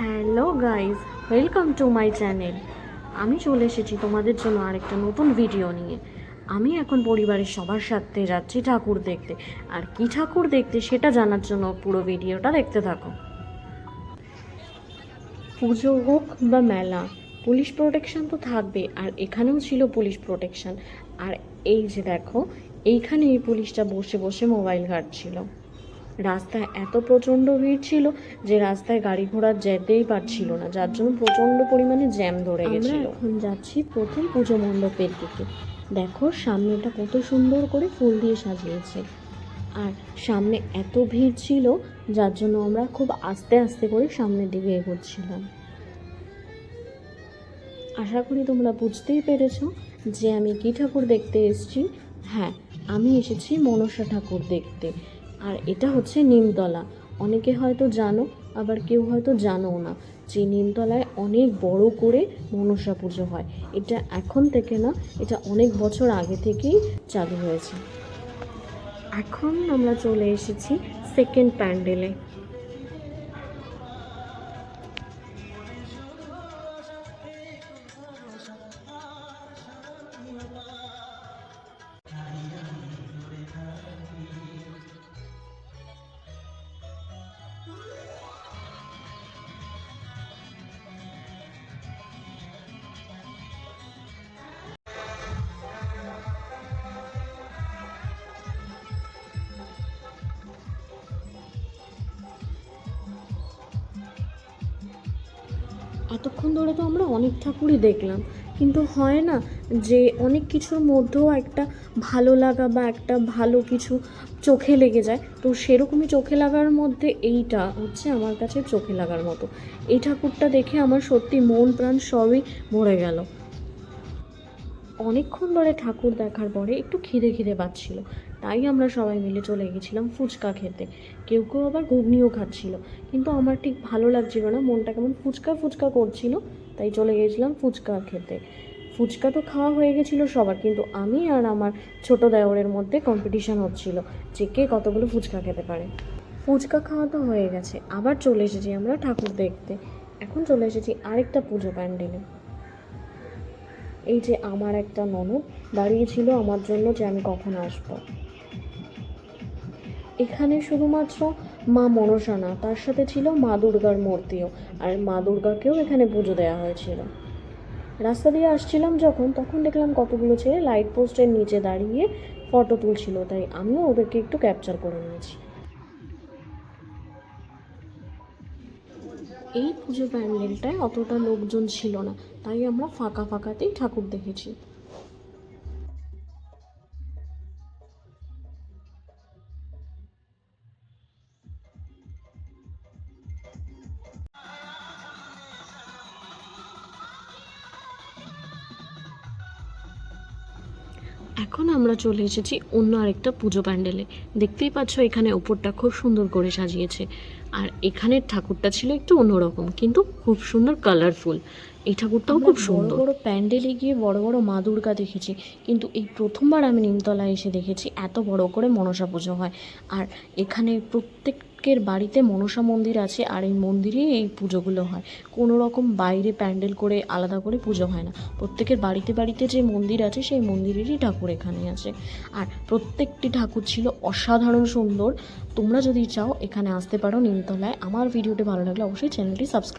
Hello guys welcome to my channel. আমি চলে এসেছি তোমাদের জন্য আরেকটা নতুন ভিডিও নিয়ে। আমি এখন পরিবারের সবার সাথে যাচ্ছি ঠাকুর দেখতে। আর কি ঠাকুর দেখতে সেটা জানার জন্য পুরো ভিডিওটা দেখতে থাকো। পুজো হোক বা মেলা, পুলিশ প্রোটেকশন তো থাকবে, আর এখানেও ছিল পুলিশ প্রোটেকশন। আর এই যে দেখো এইখানে এই পুলিশটা বসে বসে মোবাইল ঘাটছিল। রাস্তায় এত প্রচণ্ড ভিড় ছিল যে রাস্তায় গাড়ি ঘোড়া যেতেই পারছিল না। যার জন্য প্রচণ্ড পরিমাণে জ্যাম ধরে গেছিল। এখন যাচ্ছি প্রথম পুজো মণ্ডপের দিকে। দেখো সামনেটা কত সুন্দর করে ফুল দিয়ে সাজিয়েছে। আর সামনে এত ভিড় ছিল যার জন্য আমরা খুব আস্তে আস্তে করে সামনের দিকে এগোচ্ছিলাম। আশা করি তোমরা বুঝতেই পেরেছ যে আমি কী ঠাকুর দেখতে এসেছি। হ্যাঁ আমি এসেছি মনসা ঠাকুর দেখতে। আর এটা হচ্ছে নিমতলা। অনেকে হয়তো জানো, আবার কেউ হয়তো জানো না যে নিমতলায় অনেক বড় করে মনসা পুজো হয়। এটা এখন থেকে না, এটা অনেক বছর আগে থেকেই চালু হয়েছে। এখন আমরা চলে এসেছি সেকেন্ড প্যান্ডেলে এতক্ষণ ধরে তো আমরা অনেক ঠাকুরই দেখলাম। কিন্তু হয় না যে অনেক কিছুর মধ্যেও একটা ভালো লাগা বা একটা ভালো কিছু চোখে লেগে যায়। তো সেরকমই চোখে লাগার মধ্যে এইটা হচ্ছে আমার কাছে চোখে লাগার মতো। এই ঠাকুরটা দেখে আমার সত্যি মন প্রাণ সবই ভরে গেল। অনেকক্ষণ ধরে ঠাকুর দেখার পরে একটু খিদে খিদে পাচ্ছিল। তাই আমরা সবাই মিলে চলে গেছিলাম ফুচকা খেতে। কেউ কেউ আবার ঘুগনিও খাচ্ছিল। কিন্তু আমার ঠিক ভালো লাগছিল না, মনটা কেমন ফুচকা ফুচকা করছিল, তাই চলে গেছিলাম ফুচকা খেতে। ফুচকা তো খাওয়া হয়ে গেছিল সবার, কিন্তু আমি আর আমার ছোট দেওরের মধ্যে কম্পিটিশান হচ্ছিল যে কে কতগুলো ফুচকা খেতে পারে। ফুচকা খাওয়া তো হয়ে গেছে, আবার চলে এসেছি আমরা ঠাকুর দেখতে। এখন চলে এসেছি আরেকটা পুজো প্যান্ডেলে। এই যে আমার একটা ননদ দাঁড়িয়েছিল আমার জন্য যে আমি কখন আসব। এখানে শুধুমাত্র মা মনসা না, তার সাথে ছিল মা দুর্গার মূর্তিও, আর মা দুর্গাকেও এখানে পুজো দেওয়া হয়েছিল। রাস্তা দিয়ে আসছিলাম যখন, তখন দেখলাম কতগুলো ছেলে লাইট পোস্টের নিচে দাঁড়িয়ে ফটো তুলছিল, তাই আমিও ওদেরকে একটু ক্যাপচার করে নিয়েছি। এই পুজো প্যান্ডেলটায় অতটা লোকজন ছিল না তাই আমরা ফাঁকা ফাঁকাতেই ঠাকুর দেখেছি। এখন আমরা চলে এসেছি অন্য আরেকটা পুজো প্যান্ডেলে। দেখতেই পাচ্ছ এখানে ওপরটা খুব সুন্দর করে সাজিয়েছে। আর এখানের ঠাকুরটা ছিল একটু অন্যরকম কিন্তু খুব সুন্দর কালারফুল এই ঠাকুরটাও খুব সুন্দর। বড় প্যান্ডেলে গিয়ে বড় বড় মা দুর্গা দেখেছি কিন্তু এই প্রথমবার আমি নিমতলায় এসে দেখেছি এত বড় করে মনসা পুজো হয়। আর এখানে প্রত্যেকের বাড়িতে মনসা মন্দির আছে আর এই মন্দিরে এই পুজোগুলো হয়। কোনো রকম বাইরে প্যান্ডেল করে আলাদা করে পুজো হয় না। প্রত্যেকের বাড়িতে বাড়িতে যে মন্দির আছে, সেই মন্দিরেরই ঠাকুর এখানে আছে। আর প্রত্যেকটি ঠাকুর ছিল অসাধারণ সুন্দর। তোমরা যদি চাও এখানে আসতে পারো নিমতলায়। আমার ভিডিওটি ভালো লাগলে অবশ্যই চ্যানেলটি সাবস্ক্রাইব